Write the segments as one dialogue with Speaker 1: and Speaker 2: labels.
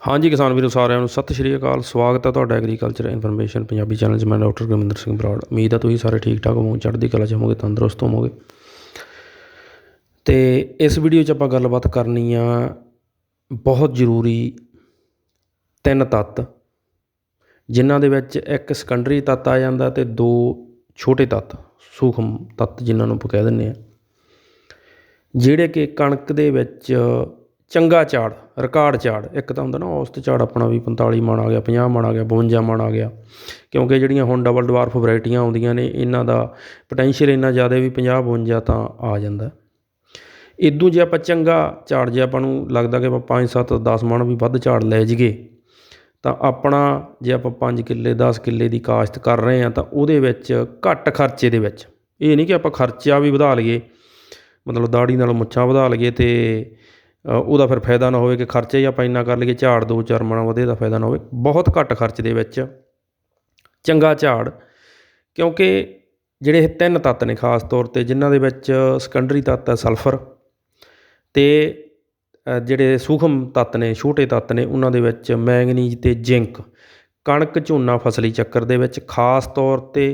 Speaker 1: ਹਾਂਜੀ ਕਿਸਾਨ ਵੀਰੋ, ਸਾਰਿਆਂ ਨੂੰ ਸਤਿ ਸ਼੍ਰੀ ਅਕਾਲ। ਸਵਾਗਤ ਹੈ ਤੁਹਾਡਾ ਐਗਰੀਕਲਚਰ ਇਨਫੋਰਮੇਸ਼ਨ ਪੰਜਾਬੀ ਚੈਨਲ 'ਚ। ਮੈਂ ਡਾਕਟਰ ਗੁਰਮਿੰਦਰ ਸਿੰਘ ਬਰਾੜ। ਉਮੀਦ ਹੈ ਤੁਸੀਂ ਸਾਰੇ ਠੀਕ ਠਾਕ ਹੋਵੋਗੇ, ਚੜ੍ਹਦੀ ਕਲਾ 'ਚ ਹੋਵੋਗੇ, ਤੰਦਰੁਸਤ ਹੋਵੋਗੇ। ਤੇ ਇਸ ਵੀਡੀਓ 'ਚ ਆਪਾਂ ਗੱਲਬਾਤ ਕਰਨੀ ਆ ਬਹੁਤ ਜ਼ਰੂਰੀ ਤਿੰਨ ਤੱਤ, ਜਿਨ੍ਹਾਂ ਦੇ ਵਿੱਚ ਇੱਕ ਸੈਕੰਡਰੀ ਤੱਤ ਆ ਜਾਂਦਾ ਤੇ ਦੋ ਛੋਟੇ ਤੱਤ, ਸੂਖਮ ਤੱਤ ਜਿਨ੍ਹਾਂ ਨੂੰ ਆਪਾਂ ਕਹਿ ਦਿੰਦੇ ਆ। ਜਿਹੜੇ ਕਿ ਕਣਕ ਦੇ ਵਿੱਚ ਚੰਗਾ ਝਾੜ ਰਿਕਾਰਡ ਝਾੜ, ਇੱਕ ਤਾਂ ਹੁੰਦਾ ਨਾ ਔਸਤ ਝਾੜ ਆਪਣਾ ਵੀ 45 ਮਣ ਆ ਗਿਆ 50 ਮਣ ਆ ਗਿਆ 52 ਮਣ ਆ ਗਿਆ। ਕਿਉਂਕਿ ਜਿਹੜੀਆਂ ਹੁਣ ਡਬਲ ਡਵਾਰਫ ਵੈਰਾਈਟੀਆਂ ਆਉਂਦੀਆਂ ਨੇ, ਇਹਨਾਂ ਦਾ ਪੋਟੈਂਸ਼ੀਅਲ ਇੰਨਾ ਜ਼ਿਆਦਾ ਵੀ 50 52 ਤਾਂ ਆ ਜਾਂਦਾ। ਇਦੋਂ ਜੇ ਆਪਾਂ ਚੰਗਾ ਝਾੜ, ਜੇ ਆਪਾਂ ਨੂੰ ਲੱਗਦਾ ਕਿ ਆਪਾਂ 5 7 10 ਮਣ ਵੀ ਵੱਧ ਝਾੜ ਲੈ ਜੀਏ ਤਾਂ ਆਪਣਾ ਜੇ ਆਪਾਂ 5 ਕਿੱਲੇ 10 ਕਿੱਲੇ ਦੀ ਕਾਸ਼ਤ ਕਰ ਰਹੇ ਹਾਂ, ਤਾਂ ਉਹਦੇ ਵਿੱਚ ਘੱਟ ਖਰਚੇ ਦੇ ਵਿੱਚ। ਇਹ ਨਹੀਂ ਕਿ ਆਪਾਂ ਖਰਚਾ ਵੀ ਵਧਾ ਲਈਏ, ਮਤਲਬ ਦਾੜੀ ਨਾਲ ਮੁੱਛਾਂ ਵਧਾ ਲਈਏ ਤੇ ਉਹਦਾ ਫਿਰ ਫਾਇਦਾ ਨਾ ਹੋਵੇ ਕਿ ਖਰਚੇ ਹੀ ਆਪਾਂ ਇੰਨਾ ਕਰ ਲਈਏ ਝਾੜ ਦੋ ਚਾਰ ਮਣਾ ਵਧੇ ਦਾ ਫਾਇਦਾ ਨਾ ਹੋਵੇ। ਬਹੁਤ ਘੱਟ ਖਰਚ ਦੇ ਵਿੱਚ ਚੰਗਾ ਝਾੜ, ਕਿਉਂਕਿ ਜਿਹੜੇ ਇਹ ਤਿੰਨ ਤੱਤ ਨੇ ਖਾਸ ਤੌਰ ਤੇ, ਜਿਨ੍ਹਾਂ ਦੇ ਵਿੱਚ ਸੈਕੰਡਰੀ ਤੱਤ ਹੈ ਸਲਫਰ ਤੇ ਜਿਹੜੇ ਸੂਖਮ ਤੱਤ ਨੇ, ਛੋਟੇ ਤੱਤ ਨੇ, ਉਹਨਾਂ ਦੇ ਵਿੱਚ ਮੈਂਗਨੀਜ਼ ਤੇ ਜ਼ਿੰਕ ਕਣਕ ਝੋਨਾ ਫਸਲੀ ਚੱਕਰ ਦੇ ਵਿੱਚ, ਖਾਸ ਤੌਰ ਤੇ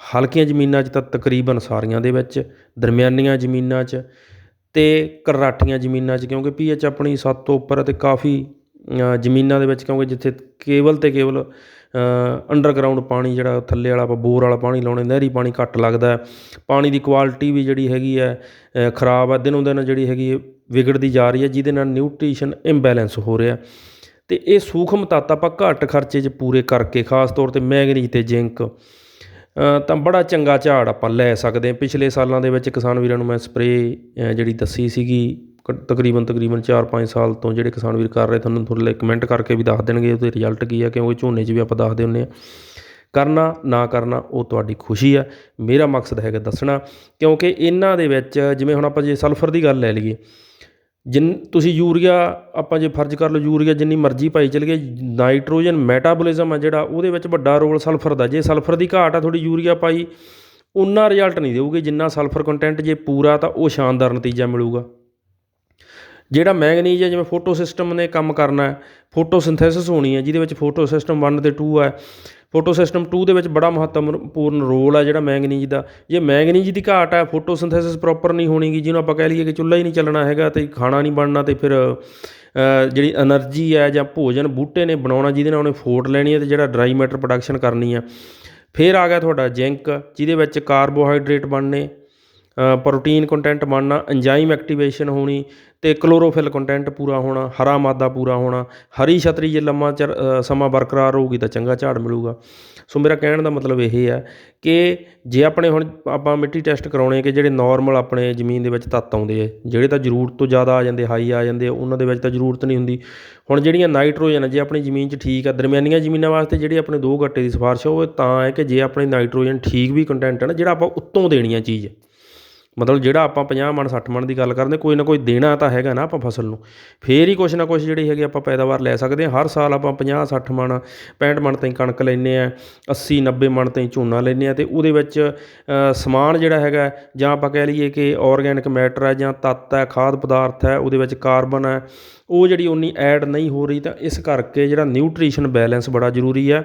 Speaker 1: ਹਲਕੀਆਂ ਜ਼ਮੀਨਾਂ 'ਚ ਤਾਂ ਤਕਰੀਬਨ ਸਾਰੀਆਂ ਦੇ ਵਿੱਚ, ਦਰਮਿਆਨੀਆਂ ਜ਼ਮੀਨਾਂ 'ਚ ਅਤੇ ਕਰਾਠੀਆਂ ਜ਼ਮੀਨਾਂ 'ਚ, ਕਿਉਂਕਿ ਪੀ ਐੱਚ ਆਪਣੀ ਸੱਤ ਤੋਂ ਉੱਪਰ ਅਤੇ ਕਾਫੀ ਜ਼ਮੀਨਾਂ ਦੇ ਵਿੱਚ, ਕਿਉਂਕਿ ਜਿੱਥੇ ਕੇਵਲ ਅਤੇ ਕੇਵਲ ਅੰਡਰਗਰਾਊਂਡ ਪਾਣੀ ਜਿਹੜਾ ਥੱਲੇ ਵਾਲਾ ਆਪਾਂ ਬੋਰ ਵਾਲਾ ਪਾਣੀ ਲਾਉਣੇ ਨਹਿਰੀ ਪਾਣੀ ਘੱਟ ਲੱਗਦਾ ਪਾਣੀ ਦੀ ਕੁਆਲਿਟੀ ਵੀ ਜਿਹੜੀ ਹੈਗੀ ਹੈ ਖਰਾਬ ਹੈ, ਦਿਨੋਂ ਦਿਨ ਜਿਹੜੀ ਹੈਗੀ ਹੈ ਵਿਗੜਦੀ ਜਾ ਰਹੀ ਹੈ, ਜਿਹਦੇ ਨਾਲ ਨਿਊਟ੍ਰੀਸ਼ਨ ਇੰਬੈਲੈਂਸ ਹੋ ਰਿਹਾ ਅਤੇ ਇਹ ਸੂਖਮ ਤੱਤ ਆਪਾਂ ਘੱਟ ਖਰਚੇ 'ਚ ਪੂਰੇ ਕਰਕੇ, ਖਾਸ ਤੌਰ ਤੇ ਮੈਂਗਨੀਜ਼ ਅਤੇ ਜ਼ਿੰਕ ਤਾਂ ਬੜਾ ਚੰਗਾ ਝਾੜ ਆਪਾਂ ਲੈ ਸਕਦੇ ਹਾਂ। ਪਿਛਲੇ ਸਾਲਾਂ ਦੇ ਵਿੱਚ ਕਿਸਾਨ ਵੀਰਾਂ ਨੂੰ ਮੈਂ ਸਪਰੇਅ ਜਿਹੜੀ ਦੱਸੀ ਸੀਗੀ, ਕ- ਤਕਰੀਬਨ ਤਕਰੀਬਨ 4-5 ਸਾਲ ਤੋਂ ਜਿਹੜੇ ਕਿਸਾਨ ਵੀਰ ਕਰ ਰਹੇ, ਤੁਹਾਨੂੰ ਥੋੜ੍ਹੇ ਕਮੈਂਟ ਕਰਕੇ ਵੀ ਦੱਸ ਦੇਣਗੇ, ਉਹਦੇ ਰਿਜ਼ਲਟ ਕੀ ਆ, ਕਿਉਂਕਿ ਝੋਨੇ 'ਚ ਵੀ ਆਪਾਂ ਦੱਸਦੇ ਹੁੰਦੇ ਆ ਕਰਨਾ, ਨਾ ਕਰਨਾ, ਉਹ ਤੁਹਾਡੀ ਖੁਸ਼ੀ ਆ। ਮੇਰਾ ਮਕਸਦ ਹੈਗਾ ਦੱਸਣਾ, ਕਿਉਂਕਿ ਇਹਨਾਂ ਦੇ ਵਿੱਚ, ਜਿਵੇਂ ਹੁਣ ਆਪਾਂ ਜੇ ਸਲਫਰ ਦੀ ਗੱਲ ਲੈ ਲਈਏ ਜਿੰਨ ਤੁਸੀਂ ਯੂਰੀਆ, ਆਪਾਂ ਜੇ ਫਰਜ਼ ਕਰ ਲਓ ਯੂਰੀਆ ਜਿੰਨੀ ਮਰਜ਼ੀ ਪਾਈ ਚਲੀਏ ਨਾਈਟ੍ਰੋਜਨ, ਮੈਟਾਬੋਲਿਜ਼ਮ ਆ ਜਿਹੜਾ, ਉਹਦੇ ਵਿੱਚ ਵੱਡਾ ਰੋਲ ਸਲਫਰ ਦਾ, ਜੇ ਸਲਫਰ ਦੀ ਘਾਟ ਆ ਥੋੜੀ ਯੂਰੀਆ ਪਾਈ, ਉਨਾ ਰਿਜ਼ਲਟ ਨਹੀਂ ਦੇਊਗੀ, ਜਿੰਨਾ ਸਲਫਰ ਕੰਟੈਂਟ ਜੇ ਪੂਰਾ ਤਾਂ ਉਹ ਸ਼ਾਨਦਾਰ ਨਤੀਜਾ ਮਿਲੂਗਾ। ਜਿਹੜਾ ਮੈਗਨੀਜ਼ ਹੈ, ਜਿਵੇਂ ਫੋਟੋ ਸਿਸਟਮ ਨੇ ਕੰਮ ਕਰਨਾ ਫੋਟੋ ਸਿੰਥੈਸਿਸ ਹੋਣੀ ਹੈ, ਜਿਹਦੇ ਵਿੱਚ ਫੋਟੋ ਸਿਸਟਮ 1 ਤੇ 2 ਹੈ। ਫੋਟੋ ਸਿਸਟਮ 2 ਦੇ ਵਿੱਚ ਬੜਾ ਮਹੱਤਵਪੂਰਨ ਰੋਲ ਹੈ ਜਿਹੜਾ ਮੈਗਨੀਜ਼ ਦਾ। ਜੇ ਮੈਗਨੀਜ਼ ਦੀ ਘਾਟ ਹੈ, ਫੋਟੋ ਸਿੰਥੈਸਿਸ ਪ੍ਰੋਪਰ ਨਹੀਂ ਹੋਣੀਗੀ, ਜਿਹਨੂੰ ਆਪਾਂ ਕਹਿ ਲਈਏ ਕਿ ਚੁੱਲ੍ਹਾ ਹੀ ਨਹੀਂ ਚੱਲਣਾ ਹੈਗਾ ਤੇ ਖਾਣਾ ਨਹੀਂ ਬਣਨਾ ਤੇ ਫਿਰ ਜਿਹੜੀ એનર્ਜੀ ਹੈ ਜਾਂ ਭੋਜਨ ਬੂਟੇ ਨੇ ਬਣਾਉਣਾ, ਜਿਹਦੇ ਨਾਲ ਉਹਨੇ ਫੋਟ ਲੈਣੀ ਹੈ ਤੇ ਜਿਹੜਾ ਡਰਾਈ ਮੈਟਰ ਪ੍ਰੋਡਕਸ਼ਨ ਕਰਨੀ ਹੈ। ਫਿਰ ਆ ਗਿਆ ਤੁਹਾਡਾ ਜ਼ਿੰਕ, ਜਿਹਦੇ ਵਿੱਚ ਕਾਰਬੋਹਾਈਡਰੇਟ ਬਣਨੇ ਪ੍ਰੋਟੀਨ ਕੰਟੈਂਟ ਬਣਨਾ ਐਂਜ਼ਾਈਮ ਐਕਟੀਵੇਸ਼ਨ ਹੋਣੀ ਅਤੇ ਕਲੋਰੋਫਿਲ ਕੰਟੈਂਟ ਪੂਰਾ ਹੋਣਾ, ਹਰਾ ਮਾਦਾ ਪੂਰਾ ਹੋਣਾ, ਹਰੀ ਛਤਰੀ ਜੇ ਲੰਮਾ ਚਿਰ ਸਮਾਂ ਬਰਕਰਾਰ ਰਹੂਗੀ ਤਾਂ ਚੰਗਾ ਝਾੜ ਮਿਲੂਗਾ। ਸੋ ਮੇਰਾ ਕਹਿਣ ਦਾ ਮਤਲਬ ਇਹ ਹੈ ਕਿ ਜੇ ਆਪਣੇ ਹੁਣ ਆਪਾਂ ਮਿੱਟੀ ਟੈਸਟ ਕਰਾਉਣੇ ਕਿ ਜਿਹੜੇ ਨਾਰਮਲ ਆਪਣੇ ਜ਼ਮੀਨ ਦੇ ਵਿੱਚ ਤੱਤ ਆਉਂਦੇ ਆ, ਜਿਹੜੇ ਤਾਂ ਜ਼ਰੂਰਤ ਤੋਂ ਜ਼ਿਆਦਾ ਆ ਜਾਂਦੇ ਹਾਈ ਆ ਜਾਂਦੇ ਆ ਉਹਨਾਂ ਦੇ ਵਿੱਚ ਤਾਂ ਜ਼ਰੂਰਤ ਨਹੀਂ ਹੁੰਦੀ। ਹੁਣ ਜਿਹੜੀਆਂ ਨਾਈਟ੍ਰੋਜਨ ਆ, ਜੇ ਆਪਣੀ ਜ਼ਮੀਨ 'ਚ ਠੀਕ ਆ, ਦਰਮਿਆਨੀਆਂ ਜ਼ਮੀਨਾਂ ਵਾਸਤੇ ਜਿਹੜੇ ਆਪਣੇ ਦੋ ਘੱਟੇ ਦੀ ਸਿਫਾਰਿਸ਼ ਆ, ਉਹ ਤਾਂ ਹੈ ਕਿ ਜੇ ਆਪਣੀ ਨਾਈਟ੍ਰੋਜਨ ਠੀਕ ਵੀ ਕੰਟੈਂਟ ਹੈ ਨਾ, ਜਿਹੜਾ ਆਪਾਂ ਉੱਤੋਂ ਦੇਣੀ ਆ ਚੀਜ਼ ਮਤਲਬ ਜਿਹੜਾ ਆਪਾਂ 50 ਮਣ, ਸੱਠ ਮਣ ਦੀ ਗੱਲ ਕਰਦੇ, ਕੋਈ ਨਾ ਕੋਈ ਦੇਣਾ ਤਾਂ ਹੈਗਾ ਨਾ ਆਪਾਂ ਫਸਲ ਨੂੰ। ਫੇਰ ਹੀ ਕੁਛ ਨਾ ਕੁਛ ਜਿਹੜੀ ਹੈਗੀ ਆਪਾਂ ਪੈਦਾਵਾਰ ਲੈ ਸਕਦੇ ਹਾਂ। ਹਰ ਸਾਲ ਆਪਾਂ 50 60 ਮਣ 65 ਮਣ ਤਾਈਂ ਕਣਕ ਲੈਂਦੇ ਆ 80 90 ਮਣ ਤਾਈਂ ਝੋਨਾ ਲੈਂਦੇ ਆ ਤੇ ਉਹਦੇ ਵਿੱਚ ਸਮਾਨ ਜਿਹੜਾ ਹੈਗਾ, ਜਾਂ ਆਪਾਂ ਕਹਿ ਲਈਏ ਕਿ ਆਰਗੈਨਿਕ ਮੈਟਰ ਹੈ ਜਾਂ ਤੱਤ ਹੈ, ਖਾਦ ਪਦਾਰਥ ਹੈ, ਉਹਦੇ ਵਿੱਚ ਕਾਰਬਨ ਹੈ, ਉਹ ਜਿਹੜੀ ਉਨੀ ਐਡ ਨਹੀਂ ਹੋ ਰਹੀ ਤਾਂ ਇਸ ਕਰਕੇ ਜਿਹੜਾ ਨਿਊਟ੍ਰੀਸ਼ਨ ਬੈਲੈਂਸ ਬੜਾ ਜ਼ਰੂਰੀ ਹੈ।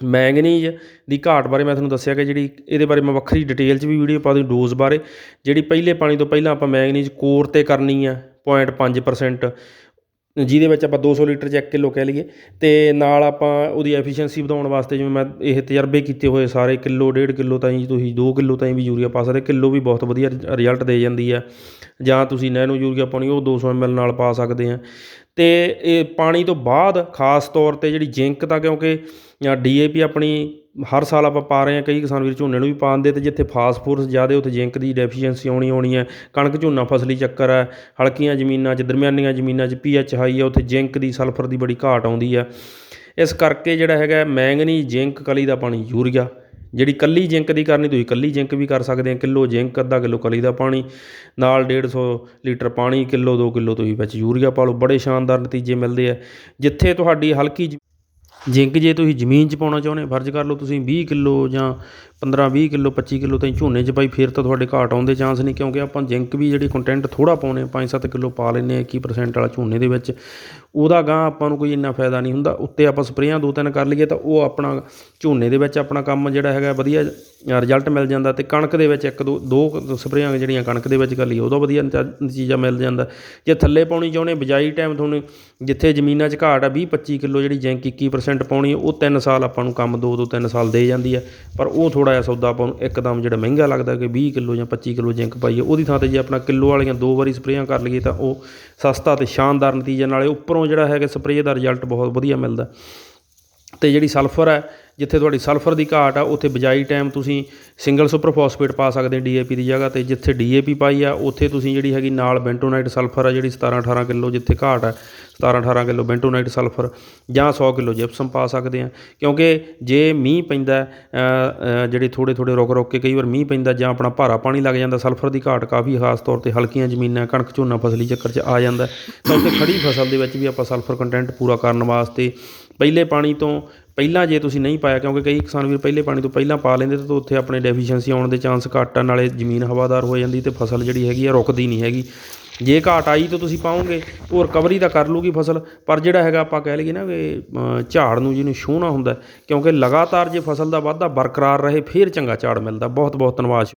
Speaker 1: ਮੈਂਗਨੀਜ਼ ਦੀ ਘਾਟ ਬਾਰੇ ਮੈਂ ਤੁਹਾਨੂੰ ਦੱਸਿਆ ਕਿ ਜਿਹੜੀ ਇਹਦੇ ਬਾਰੇ ਮੈਂ ਵੱਖਰੀ ਡਿਟੇਲ 'ਚ ਵੀ ਵੀਡੀਓ ਪਾ ਦੂੰ ਡੋਜ਼ ਬਾਰੇ, ਜਿਹੜੀ ਪਹਿਲੇ ਪਾਣੀ ਤੋਂ ਪਹਿਲਾਂ ਆਪਾਂ ਮੈਂਗਨੀਜ਼ ਕੋਰ ਤੇ ਕਰਨੀ ਆ 0.5% ਜਿਹਦੇ ਵਿੱਚ ਆਪਾਂ 200 ਲੀਟਰ 'ਚ 1 ਕਿਲੋ ਕਹਿ ਲਈਏ, ਤੇ ਨਾਲ ਆਪਾਂ ਉਹਦੀ ਐਫੀਸ਼ੀਐਂਸੀ ਵਧਾਉਣ ਵਾਸਤੇ ਜਿਵੇਂ ਮੈਂ ਇਹ ਤਜਰਬੇ ਕੀਤੇ ਹੋਏ ਸਾਰੇ ਕਿਲੋ, ਡੇਢ ਕਿਲੋ ਤਾਈਂ, ਤੁਸੀਂ 2 ਕਿਲੋ ਤਾਈਂ ਵੀ ਯੂਰੀਆ ਪਾ ਸਕਦੇ, ਕਿਲੋ ਵੀ ਬਹੁਤ ਵਧੀਆ ਰਿਜ਼ਲਟ ਦੇ ਜਾਂਦੀ ਆ, ਜਾਂ ਤੁਸੀਂ ਨੈਨੋ ਯੂਰੀਆ ਪਾਉਣੀ, ਉਹ 200 ml ਨਾਲ ਪਾ ਸਕਦੇ ਆ। ਅਤੇ ਇਹ ਪਾਣੀ ਤੋਂ ਬਾਅਦ ਖਾਸ ਤੌਰ ਤੇ ਜਿਹੜੀ ਜ਼ਿੰਕ ਤਾਂ ਕਿਉਂਕਿ ਡੀ ਏ ਪੀ ਆਪਣੀ ਹਰ ਸਾਲ ਆਪਾਂ ਪਾ ਰਹੇ ਹਾਂ, ਕਈ ਕਿਸਾਨ ਵੀਰ ਝੋਨੇ ਨੂੰ ਵੀ ਪਾ ਦਿੰਦੇ ਅਤੇ ਜਿੱਥੇ ਫਾਸਫੋਰਸ ਜ਼ਿਆਦਾ ਉੱਥੇ ਜ਼ਿੰਕ ਦੀ ਡੈਫੀਸ਼ੀਐਂਸੀ ਆਉਣੀ ਆਉਣੀ ਹੈ, ਕਣਕ ਝੋਨਾ ਫਸਲੀ ਚੱਕਰ ਹੈ, ਹਲਕੀਆਂ ਜ਼ਮੀਨਾਂ 'ਚ, ਦਰਮਿਆਨੀਆਂ ਜ਼ਮੀਨਾਂ 'ਚ ਪੀ ਪੀਐਚ ਹਾਈ ਹੈ, ਉੱਥੇ ਜ਼ਿੰਕ ਦੀ ਸਲਫਰ ਦੀ ਬੜੀ ਘਾਟ ਆਉਂਦੀ ਹੈ। ਇਸ ਕਰਕੇ ਜਿਹੜਾ ਹੈਗਾ ਮੈਂਗਨੀ ਜ਼ਿੰਕ ਕਲੀ ਦਾ ਪਾਣੀ ਯੂਰੀਆ ਜਿਹੜੀ ਕੱਲੀ ਜ਼ਿੰਕ ਦੀ ਕਰਨੀ, ਤੁਸੀਂ ਕੱਲੀ ਜ਼ਿੰਕ ਵੀ ਕਰ ਸਕਦੇ ਆ। ਕਿਲੋ ਜ਼ਿੰਕ, ਅੱਧਾ ਕਿਲੋ ਕਲੀ ਦਾ ਪਾਣੀ, ਨਾਲ 150 ਲੀਟਰ ਪਾਣੀ, ਕਿਲੋ 2 ਕਿਲੋ ਤੁਸੀਂ ਵਿੱਚ ਯੂਰੀਆ ਪਾ ਲਓ। ਬੜੇ ਸ਼ਾਨਦਾਰ ਨਤੀਜੇ ਮਿਲਦੇ ਆ। ਜਿੱਥੇ ਤੁਹਾਡੀ ਹਲਕੀ ਜ- ਜ਼ਿੰਕ ਜੇ ਤੁਸੀਂ ਜ਼ਮੀਨ 'ਚ ਪਾਉਣਾ ਚਾਹੁੰਦੇ, ਫਰਜ਼ ਕਰ ਲਓ ਤੁਸੀਂ ਵੀਹ ਕਿੱਲੋ ਜਾਂ 15 20 ਕਿਲੋ 25 ਕਿਲੋ ਤਾਈਂ ਝੋਨੇ 'ਚ ਪਾਈ, ਫਿਰ ਤਾਂ ਤੁਹਾਡੇ ਘਾਟ ਆਉਣ ਦੇ ਚਾਂਸ ਨੇ, ਕਿਉਂਕਿ ਆਪਾਂ ਜ਼ਿੰਕ ਵੀ ਜਿਹੜੀ ਕੰਟੈਂਟ ਥੋੜਾ ਪਾਉਨੇ 5-7 ਕਿਲੋ ਪਾ ਲੈਂਦੇ ਹਾਂ 21% ਵਾਲਾ ਝੋਨੇ ਦੇ ਵਿੱਚ, ਉਹਦਾ ਗਾਂ ਆਪਾਂ ਨੂੰ ਕੋਈ ਇੰਨਾ ਫਾਇਦਾ ਨਹੀਂ ਹੁੰਦਾ, ਉੱਤੇ ਆਪਾਂ ਸਪਰੇਆਂ ਦੋ ਤਿੰਨ ਕਰ ਲਈਏ ਤਾਂ ਉਹ ਆਪਣਾ ਝੋਨੇ ਦੇ ਵਿੱਚ ਆਪਣਾ ਕੰਮ ਜਿਹੜਾ ਹੈਗਾ ਵਧੀਆ ਰਿਜ਼ਲਟ ਮਿਲ ਜਾਂਦਾ ਤੇ ਕਣਕ ਦੇ ਵਿੱਚ ਇੱਕ ਦੋ ਦੋ ਸਪਰੇਆਂ ਜਿਹੜੀਆਂ ਕਣਕ ਦੇ ਵਿੱਚ ਕਰ ਲਈਏ ਉਹਦਾ ਵਧੀਆ ਨਤੀਜਾ ਮਿਲ ਜਾਂਦਾ। ਜੇ ਥੱਲੇ ਪਾਉਣੀ ਚਾਹੁੰਦੇ ਬਜਾਈ ਟਾਈਮ ਤੁਹਾਨੂੰ ਜਿੱਥੇ ਜ਼ਮੀਨਾਂ 'ਚ ਘਾਟ ਆ 20 25 ਕਿੱਲੋ ਜਿਹੜੀ ਜਿੰਕ 21% ਪਾਉਣੀ ਉਹ 3 ਸਾਲ ਆਪਾਂ ਨੂੰ ਕੰਮ ਦੋ ਦੋ ਤਿੰਨ ਸਾਲ ਦੇ ਜਾਂਦੀ ਹੈ। ਪਰ ਉਹ ਥੋੜਾ ਜਿਹਾ ਸੌਦਾ ਆਪਾਂ ਨੂੰ ਇੱਕਦਮ ਜਿਹੜਾ ਮਹਿੰਗਾ ਲੱਗਦਾ ਕਿ 20 ਕਿਲੋ ਜਾਂ 25 ਕਿਲੋ ਜਿੰਕ ਪਾਈਏ ਉਹਦੀ ਥਾਂ ਤੇ ਜੇ ਆਪਣਾ ਕਿਲੋ ਵਾਲੀਆਂ ਦੋ ਵਾਰੀ ਸਪਰੇਆਂ ਕਰ ਲਈਏ ਤਾਂ ਉਹ ਸਸਤਾ ਤੇ ਸ਼ਾਨਦਾਰ ਨਤੀਜੇ, ਨਾਲੇ ਉੱਪਰੋਂ ਜਿਹੜਾ ਹੈਗਾ ਸਪਰੇਅ ਦਾ ਰਿਜ਼ਲਟ ਬਹੁਤ ਵਧੀਆ ਮਿਲਦਾ। ਤੇ ਜਿਹੜੀ ਸਲਫਰ ਹੈ ਜਿੱਥੇ ਤੁਹਾਡੀ ਸਲਫਰ ਦੀ ਘਾਟ ਆ, ਉੱਥੇ ਬਿਜਾਈ ਟਾਈਮ ਤੁਸੀਂ ਸਿੰਗਲ ਸੁਪਰ ਫਾਸਫੇਟ ਪਾ ਸਕਦੇ ਡੀਏਪੀ ਦੀ ਜਗ੍ਹਾ ਤੇ, ਜਿੱਥੇ ਡੀਏਪੀ ਪਾਈ ਆ, ਉੱਥੇ ਤੁਸੀਂ ਜਿਹੜੀ ਹੈਗੀ ਨਾਲ ਬੈਂਟੋਨਾਈਟ ਸਲਫਰ ਆ, ਜਿਹੜੀ 17 18 ਕਿਲੋ ਜਿੱਥੇ ਘਾਟ ਹੈ 17 18 ਕਿਲੋ ਬੈਂਟੋਨਾਈਟ ਸਲਫਰ ਜਾਂ 100 ਕਿਲੋ ਜਿਪਸਮ ਪਾ ਸਕਦੇ ਆ। ਕਿਉਂਕਿ ਜੇ ਮੀਂਹ ਪੈਂਦਾ ਜਿਹੜੇ ਥੋੜੇ ਥੋੜੇ ਰੁਕ ਰੁਕ ਕੇ ਕਈ ਵਾਰ ਮੀਂਹ ਪੈਂਦਾ ਜਾਂ ਆਪਣਾ ਭਾਰਾ ਪਾਣੀ ਲੱਗ ਜਾਂਦਾ, ਸਲਫਰ ਦੀ ਘਾਟ ਕਾਫੀ ਖਾਸ ਤੌਰ ਤੇ ਹਲਕੀਆਂ ਜ਼ਮੀਨਾਂ, ਕਣਕ ਝੋਨਾ ਫਸਲੀ ਚੱਕਰ 'ਚ ਆ ਜਾਂਦਾ। ਤਾਂ ਉੱਥੇ ਖੜੀ ਫਸਲ ਦੇ ਵਿੱਚ ਵੀ ਆਪਾਂ ਸਲਫਰ ਕੰਟੈਂਟ ਪੂਰਾ ਕਰਨ ਵਾਸਤੇ ਪਹਿਲੇ ਪਾਣੀ ਤੋਂ ਪਹਿਲਾਂ ਜੇ ਤੁਸੀਂ ਨਹੀਂ ਪਾਇਆ, ਕਿਉਂਕਿ ਕਈ ਕਿਸਾਨ ਵੀਰ ਪਹਿਲੇ ਪਾਣੀ ਤੋਂ ਪਹਿਲਾਂ ਪਾ ਲੈਂਦੇ ਤਾਂ ਉੱਥੇ ਆਪਣੇ ਡੈਫੀਸ਼ੀਐਂਸੀ ਆਉਣ ਦੇ ਚਾਂਸ ਘੱਟ ਆ, ਨਾਲੇ ਜ਼ਮੀਨ ਹਵਾਦਾਰ ਹੋ ਜਾਂਦੀ ਤੇ ਫਸਲ ਜਿਹੜੀ ਹੈਗੀ ਆ ਰੁਕਦੀ ਨਹੀਂ ਹੈਗੀ। ਜੇ ਘਾਟ ਆਈ ਤਾਂ ਤੁਸੀਂ ਪਾਓਗੇ, ਉਹ ਰਿਕਵਰੀ ਤਾਂ ਕਰ ਲੂਗੀ ਫਸਲ, ਪਰ ਜਿਹੜਾ ਹੈਗਾ ਆਪਾਂ ਕਹਿ ਲਈਏ ਨਾ ਕਿ ਝਾੜ ਨੂੰ ਜਿਹਨੂੰ ਛੂਹਣਾ ਹੁੰਦਾ, ਕਿਉਂਕਿ ਲਗਾਤਾਰ ਜੇ ਫਸਲ ਦਾ ਵਾਧਾ ਬਰਕਰਾਰ ਰਹੇ, ਫਿਰ ਚੰਗਾ ਝਾੜ ਮਿਲਦਾ। ਬਹੁਤ ਬਹੁਤ ਧੰਨਵਾਦ।